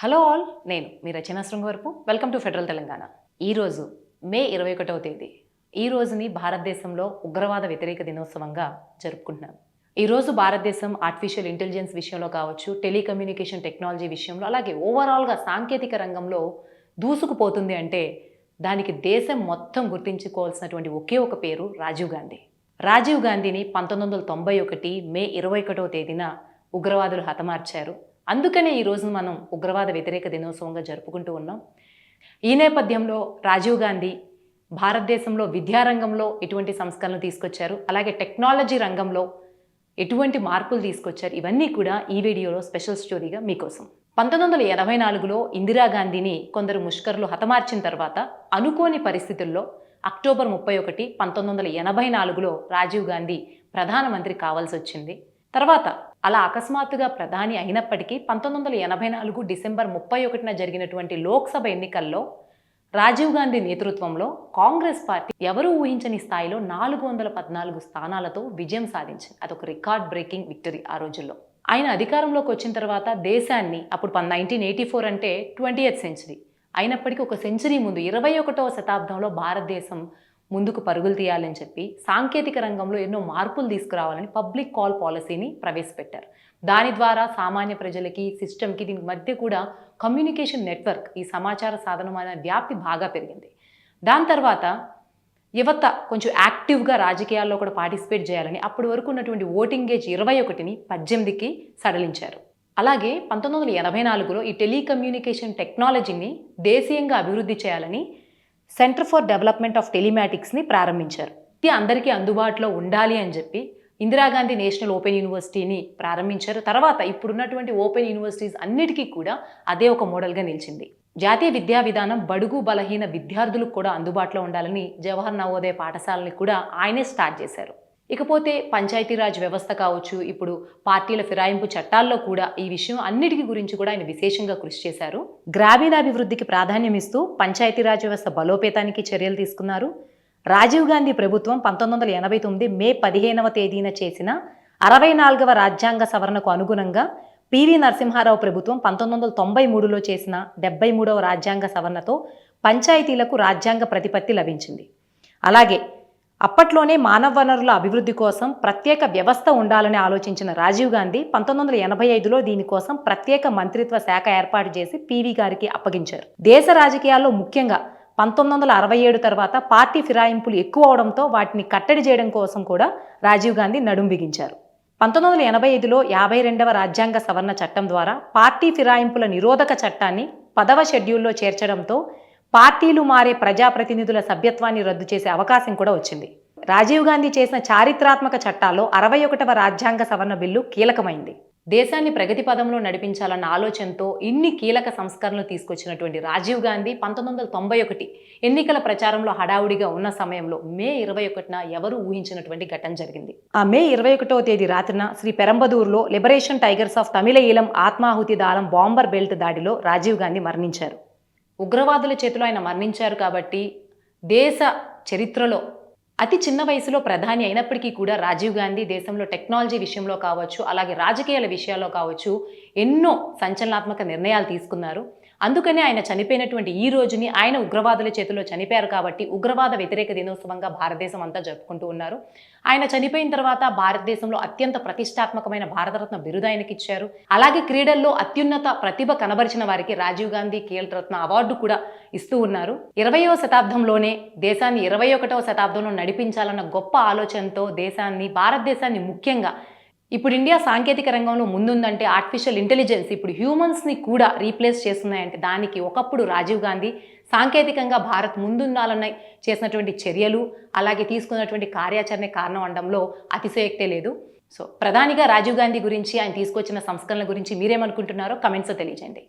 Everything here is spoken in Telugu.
హలో ఆల్ నేను మీ Rachana Srungavarapu. Welcome to Federal Telangana. ఈరోజు మే ఇరవై ఒకటవ తేదీ. ఈ రోజుని భారతదేశంలో ఉగ్రవాద వ్యతిరేక దినోత్సవంగా జరుపుకుంటున్నాం. ఈరోజు భారతదేశం ఆర్టిఫిషియల్ ఇంటెలిజెన్స్ విషయంలో కావచ్చు టెలికమ్యూనికేషన్ టెక్నాలజీ విషయంలో అలాగే ఓవరాల్గా సాంకేతిక రంగంలో దూసుకుపోతుంది అంటే దానికి దేశం మొత్తం గుర్తించుకోవాల్సినటువంటి ఒకే ఒక పేరు రాజీవ్ గాంధీ. రాజీవ్ గాంధీని పంతొమ్మిది వందల తొంభై ఒకటి మే ఇరవై ఒకటవ తేదీన ఉగ్రవాదులు హతమార్చారు. అందుకనే ఈరోజు మనం ఉగ్రవాద వ్యతిరేక దినోత్సవంగా జరుపుకుంటూ ఉన్నాం. ఈ నేపథ్యంలో రాజీవ్ గాంధీ భారతదేశంలో విద్యారంగంలో ఎటువంటి సంస్కరణలు తీసుకొచ్చారు? అలాగే టెక్నాలజీ రంగంలో ఎటువంటి మార్పులు తీసుకొచ్చారు? ఇవన్నీ కూడా ఈ వీడియోలో స్పెషల్ స్టోరీగా మీకోసం. పంతొమ్మిది వందల ఎనభై నాలుగులో ఇందిరాగాంధీని కొందరు ముష్కరులు హతమార్చిన తర్వాత అనుకోని పరిస్థితుల్లో అక్టోబర్ ముప్పై ఒకటి పంతొమ్మిది వందల ఎనభై నాలుగులో రాజీవ్ గాంధీ ప్రధానమంత్రి కావాల్సి వచ్చింది. తర్వాత అలా అకస్మాత్తుగా ప్రధాని అయినప్పటికీ పంతొమ్మిది వందల ఎనభై నాలుగు డిసెంబర్ ముప్పై ఒకటిన జరిగినటువంటి లోక్సభ ఎన్నికల్లో రాజీవ్ గాంధీ నేతృత్వంలో కాంగ్రెస్ పార్టీ ఎవరూ ఊహించని స్థాయిలో నాలుగు వందల పద్నాలుగు స్థానాలతో విజయం సాధించింది. అదొక రికార్డ్ బ్రేకింగ్ విక్టరీ ఆ రోజుల్లో. ఆయన అధికారంలోకి వచ్చిన తర్వాత దేశాన్ని అప్పుడు నైన్టీన్ ఎయిటీ ఫోర్ అంటే ట్వంటీ సెంచరీ. అయినప్పటికీ ఒక సెంచరీ ముందు ఇరవై ఒకటవ శతాబ్దంలో భారతదేశం ముందుకు పరుగులు తీయాలని చెప్పి సాంకేతిక రంగంలో ఎన్నో మార్పులు తీసుకురావాలని పబ్లిక్ కాల్ పాలసీని ప్రవేశపెట్టారు. దాని ద్వారా సామాన్య ప్రజలకి సిస్టమ్కి దీని మధ్య కూడా కమ్యూనికేషన్ నెట్వర్క్ ఈ సమాచార సాధనమైన వ్యాప్తి బాగా పెరిగింది. దాని తర్వాత యువత కొంచెం యాక్టివ్గా రాజకీయాల్లో కూడా పార్టిసిపేట్ చేయాలని అప్పటి వరకు ఉన్నటువంటి ఓటింగ్ ఏజ్ ఇరవై ఒకటిని పద్దెనిమిదికి సడలించారు. అలాగే పంతొమ్మిది వందల ఎనభై నాలుగులో ఈ టెలికమ్యూనికేషన్ టెక్నాలజీని దేశీయంగా అభివృద్ధి చేయాలని సెంటర్ ఫర్ డెవలప్మెంట్ ఆఫ్ టెలిమాటిక్స్ని ప్రారంభించారు. ఇది అందరికీ అందుబాటులో ఉండాలి అని చెప్పి ఇందిరాగాంధీ నేషనల్ ఓపెన్ యూనివర్సిటీని ప్రారంభించారు. తర్వాత ఇప్పుడున్నటువంటి ఓపెన్ యూనివర్సిటీస్ అన్నిటికీ కూడా అదే ఒక మోడల్గా నిలిచింది. జాతీయ విద్యా విధానం బడుగు బలహీన విద్యార్థులకు కూడా అందుబాటులో ఉండాలని జవహర్ నవోదయ పాఠశాలని కూడా ఆయనే స్టార్ట్ చేశారు. ఇకపోతే పంచాయతీరాజ్ వ్యవస్థ కావచ్చు ఇప్పుడు పార్టీల ఫిరాయింపు చట్టాల్లో కూడా ఈ విషయం అన్నిటికీ గురించి కూడా ఆయన విశేషంగా కృషి చేశారు. గ్రామీణాభివృద్ధికి ప్రాధాన్యం ఇస్తూ పంచాయతీరాజ్ వ్యవస్థ బలోపేతానికి చర్యలు తీసుకున్నారు. రాజీవ్ గాంధీ ప్రభుత్వం పంతొమ్మిది వందల ఎనభై తొమ్మిది మే పదిహేనవ తేదీన చేసిన అరవై నాలుగవ రాజ్యాంగ సవరణకు అనుగుణంగా పివి నరసింహారావు ప్రభుత్వం పంతొమ్మిది వందల తొంభై మూడులో చేసిన డెబ్బై మూడవ రాజ్యాంగ సవరణతో పంచాయతీలకు రాజ్యాంగ ప్రతిపత్తి లభించింది. అలాగే అప్పట్లోనే మానవ వనరుల అభివృద్ధి కోసం ప్రత్యేక వ్యవస్థ ఉండాలని ఆలోచించిన రాజీవ్ గాంధీ పంతొమ్మిది వందల ఎనభై ఐదులో దీనికోసం ప్రత్యేక మంత్రిత్వ శాఖ ఏర్పాటు చేసి పివి గారికి అప్పగించారు. దేశ రాజకీయాల్లో ముఖ్యంగా పంతొమ్మిది వందల అరవై ఏడు తర్వాత పార్టీ ఫిరాయింపులు ఎక్కువ అవడంతో వాటిని కట్టడి చేయడం కోసం కూడా రాజీవ్ గాంధీ నడుం బిగించారు. పంతొమ్మిది వందల ఎనభై ఐదులో యాభై రెండవ రాజ్యాంగ సవరణ చట్టం ద్వారా పార్టీ ఫిరాయింపుల నిరోధక చట్టాన్ని పదవ షెడ్యూల్లో చేర్చడంతో పార్టీలు మారే ప్రజాప్రతినిధుల సభ్యత్వాన్ని రద్దు చేసే అవకాశం కూడా వచ్చింది. రాజీవ్ గాంధీ చేసిన చారిత్రాత్మక చట్టాల్లో అరవై ఒకటవ రాజ్యాంగ సవరణ బిల్లు కీలకమైంది. దేశాన్ని ప్రగతి పదంలో నడిపించాలన్న ఆలోచనతో ఇన్ని కీలక సంస్కరణలు తీసుకొచ్చినటువంటి రాజీవ్ గాంధీ పంతొమ్మిది వందల తొంభై ఒకటి ఎన్నికల ప్రచారంలో హడావుడిగా ఉన్న సమయంలో మే ఇరవై ఒకటిన ఎవరు ఊహించినటువంటి ఘటన జరిగింది? ఆ మే ఇరవై ఒకటవ తేదీ రాత్రిన Sri పెరంబదూరులో liberation tigers of Tamil Eelam ఆత్మాహుతి దాళం బాంబర్ బెల్ట్ దాడిలో రాజీవ్ గాంధీ మరణించారు. ఉగ్రవాదుల చేతిలో ఆయన మరణించారు కాబట్టి దేశ చరిత్రలో అతి చిన్న వయసులో ప్రధాని అయినప్పటికీ కూడా రాజీవ్ గాంధీ దేశంలో టెక్నాలజీ విషయంలో కావచ్చు అలాగే రాజకీయాల విషయాల్లో కావచ్చు ఎన్నో సంచలనాత్మక నిర్ణయాలు తీసుకున్నారు. అందుకనే ఆయన చనిపోయినటువంటి ఈ రోజుని ఆయన ఉగ్రవాదుల చేతిలో చనిపోయారు కాబట్టి ఉగ్రవాద వ్యతిరేక దినోత్సవంగా భారతదేశం అంతా జరుపుకుంటూ ఉన్నారు. ఆయన చనిపోయిన తర్వాత భారతదేశంలో అత్యంత ప్రతిష్టాత్మకమైన భారతరత్న బిరుదు ఆయనకి ఇచ్చారు. అలాగే క్రీడల్లో అత్యున్నత ప్రతిభ కనబరిచిన వారికి రాజీవ్ గాంధీ ఖేల్ రత్న అవార్డు కూడా ఇస్తూ ఉన్నారు. ఇరవయో శతాబ్దంలోనే దేశాన్ని ఇరవై ఒకటవ శతాబ్దంలో నడిపించాలన్న గొప్ప ఆలోచనతో దేశాన్ని భారతదేశాన్ని ముఖ్యంగా ఇప్పుడు ఇండియా సాంకేతిక రంగంలో ముందుందంటే ఆర్టిఫిషియల్ ఇంటెలిజెన్స్ ఇప్పుడు హ్యూమన్స్ని కూడా రీప్లేస్ చేస్తున్నాయంటే దానికి ఒకప్పుడు రాజీవ్ గాంధీ సాంకేతికంగా భారత్ ముందుండాలన్న చేసినటువంటి చర్యలు అలాగే తీసుకున్నటువంటి కార్యాచరణ కారణం అనడంలో అతిశయోక్తే లేదు. సో ప్రధానిగా రాజీవ్ గాంధీ గురించి ఆయన తీసుకొచ్చిన సంస్కరణల గురించి మీరేమనుకుంటున్నారో కమెంట్స్లో తెలియజేయండి.